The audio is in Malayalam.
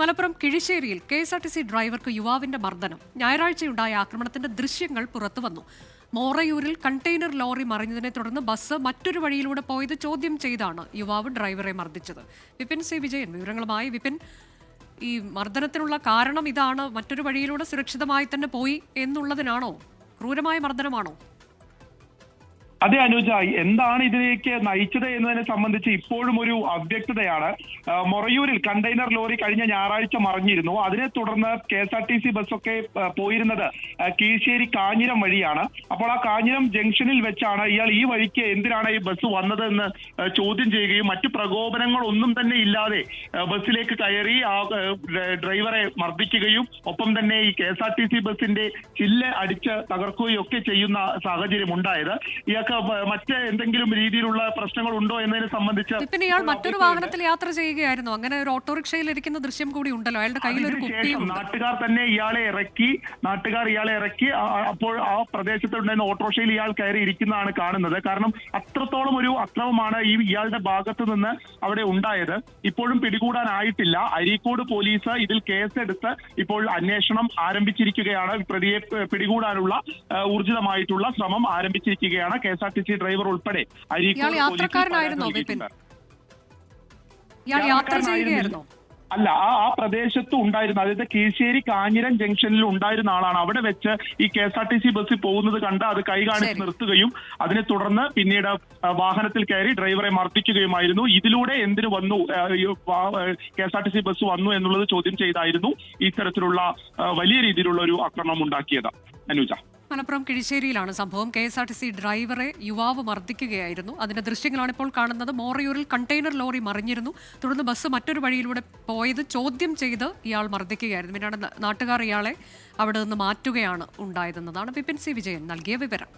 Malappuram കിഴിശ്ശേരിയിൽ K S R T C ഡ്രൈവർക്ക് യുവാവിന്റെ മർദ്ദനം. ഞായറാഴ്ചയുണ്ടായ ആക്രമണത്തിന്റെ ദൃശ്യങ്ങൾ പുറത്തുവന്നു മോറയൂരിൽ കണ്ടെയ്നർ ലോറി മറിഞ്ഞതിനെ തുടർന്ന് ബസ് മറ്റൊരു വഴിയിലൂടെ പോയത് ചോദ്യം ചെയ്താണ് യുവാവ് ഡ്രൈവറെ മർദ്ദിച്ചത്. വിപിൻ സി. വിജയൻ വിവരങ്ങളുമായി. വിപിൻ ഈ മർദ്ദനത്തിനുള്ള കാരണം ഇതാണ്. മറ്റൊരു വഴിയിലൂടെ സുരക്ഷിതമായി തന്നെ പോയി എന്നുള്ളതിനാണോ? ക്രൂരമായ മർദ്ദനമാണോ? അതെ അനുജ എന്താണ് ഇതിലേക്ക് നയിച്ചത് എന്നതിനെ സംബന്ധിച്ച് ഇപ്പോഴും ഒരു അവ്യക്തതയാണ്. മൊറയൂരിൽ കണ്ടെയ്നർ ലോറി കഴിഞ്ഞ ഞായറാഴ്ച മറിഞ്ഞിരുന്നു. അതിനെ തുടർന്ന് K S R T C ബസ്സൊക്കെ പോയിരുന്നത് കീഴ്ശ്ശേരി കാഞ്ഞിരം വഴിയാണ്. അപ്പോൾ ആ കാഞ്ഞിരം ജംഗ്ഷനിൽ വെച്ചാണ് ഇയാൾ ഈ വഴിക്ക് എന്തിനാണ് ഈ ബസ് വന്നത് എന്ന് ചോദ്യം ചെയ്യുകയും മറ്റു പ്രകോപനങ്ങളൊന്നും തന്നെ ഇല്ലാതെ ബസ്സിലേക്ക് കയറി ആ ഡ്രൈവറെ മർദ്ദിക്കുകയും ഒപ്പം തന്നെ ഈ K S R T C ബസിന്റെ ചില്ല് അടിച്ച് തകർക്കുകയും ഒക്കെ ചെയ്യുന്ന സാഹചര്യം ഉണ്ടായത് ഇയാൾക്ക് മറ്റേ എന്തെങ്കിലും രീതിയിലുള്ള പ്രശ്നങ്ങൾ ഉണ്ടോ എന്നതിനെ സംബന്ധിച്ച് പിന്നെ ഇയാൾ മറ്റൊരു വാഹനത്തിൽ യാത്ര ചെയ്യുകയായിരുന്നു. അങ്ങനെ ഒരു ഓട്ടോറിക്ഷയിൽ ഇരിക്കുന്ന ദൃശ്യം കൂടി ഉണ്ടല്ലോ. അയാളുടെ കയ്യിൽ ഒരു അതിനുശേഷം നാട്ടുകാർ തന്നെ ഇയാളെ ഇറക്കി നാട്ടുകാർ ഇയാളെ ഇറക്കി അപ്പോൾ ആ പ്രദേശത്തുണ്ടായിരുന്ന ഓട്ടോറിക്ഷയിൽ ഇയാൾ കയറി ഇരിക്കുന്നതാണ് കാണുന്നത്. കാരണം അത്രത്തോളം ഒരു അക്രമമാണ് ഈ ഇയാളുടെ ഭാഗത്ത് നിന്ന് അവിടെ ഉണ്ടായത്. ഇപ്പോഴും പിടികൂടാനായിട്ടില്ല. അരീക്കോട് പോലീസ് ഇതിൽ കേസെടുത്ത് ഇപ്പോൾ അന്വേഷണം ആരംഭിച്ചിരിക്കുകയാണ്. പ്രതിയെ പിടികൂടാനുള്ള ഊർജിതമായിട്ടുള്ള ശ്രമം ആരംഭിച്ചിരിക്കുകയാണ് K S R T C driver ഉൾപ്പെടെ അരീക്കോട് യാത്രക്കാരനായിരുന്നോ അല്ല ആ ആ പ്രദേശത്ത് ഉണ്ടായിരുന്ന അതായത് കീശ്ശേരി കാഞ്ഞിരം ജംഗ്ഷനിൽ ഉണ്ടായിരുന്ന ആളാണ്. അവിടെ വെച്ച് ഈ K S R T C ബസ്സിൽ പോകുന്നത് കണ്ട് അത് കൈ കാണിച്ച് നിർത്തുകയും അതിനെ തുടർന്ന് പിന്നീട് വാഹനത്തിൽ കയറി ഡ്രൈവറെ മർദ്ദിക്കുകയുമായിരുന്നു. ഇതിലൂടെ എന്തിനു വന്നു? K S R T C bus വന്നു എന്നുള്ളത് ചോദ്യം ചെയ്തായിരുന്നു. ഇത്തരത്തിലുള്ള വലിയ രീതിയിലുള്ള ഒരു ആക്രമണം ഉണ്ടാക്കിയത്. അനുജ. മലപ്പുറം കിഴിശ്ശേരിയിലാണ് സംഭവം. K S R T C ഡ്രൈവറെ യുവാവ് മർദ്ദിക്കുകയായിരുന്നു. അതിന്റെ ദൃശ്യങ്ങളാണ് ഇപ്പോൾ കാണുന്നത്. മോറയൂരിൽ കണ്ടെയ്നർ ലോറി മറിഞ്ഞിരുന്നു. തുടർന്ന് ബസ് മറ്റൊരു വഴിയിലൂടെ പോയത് ചോദ്യം ചെയ്ത് ഇയാൾ മർദ്ദിക്കുകയായിരുന്നു. പിന്നീട് നാട്ടുകാർ ഇയാളെ അവിടെ നിന്ന് മാറ്റുകയാണ് ഉണ്ടായതെന്നതാണ് വിപിൻ സി വിജയൻ നൽകിയ വിവരം.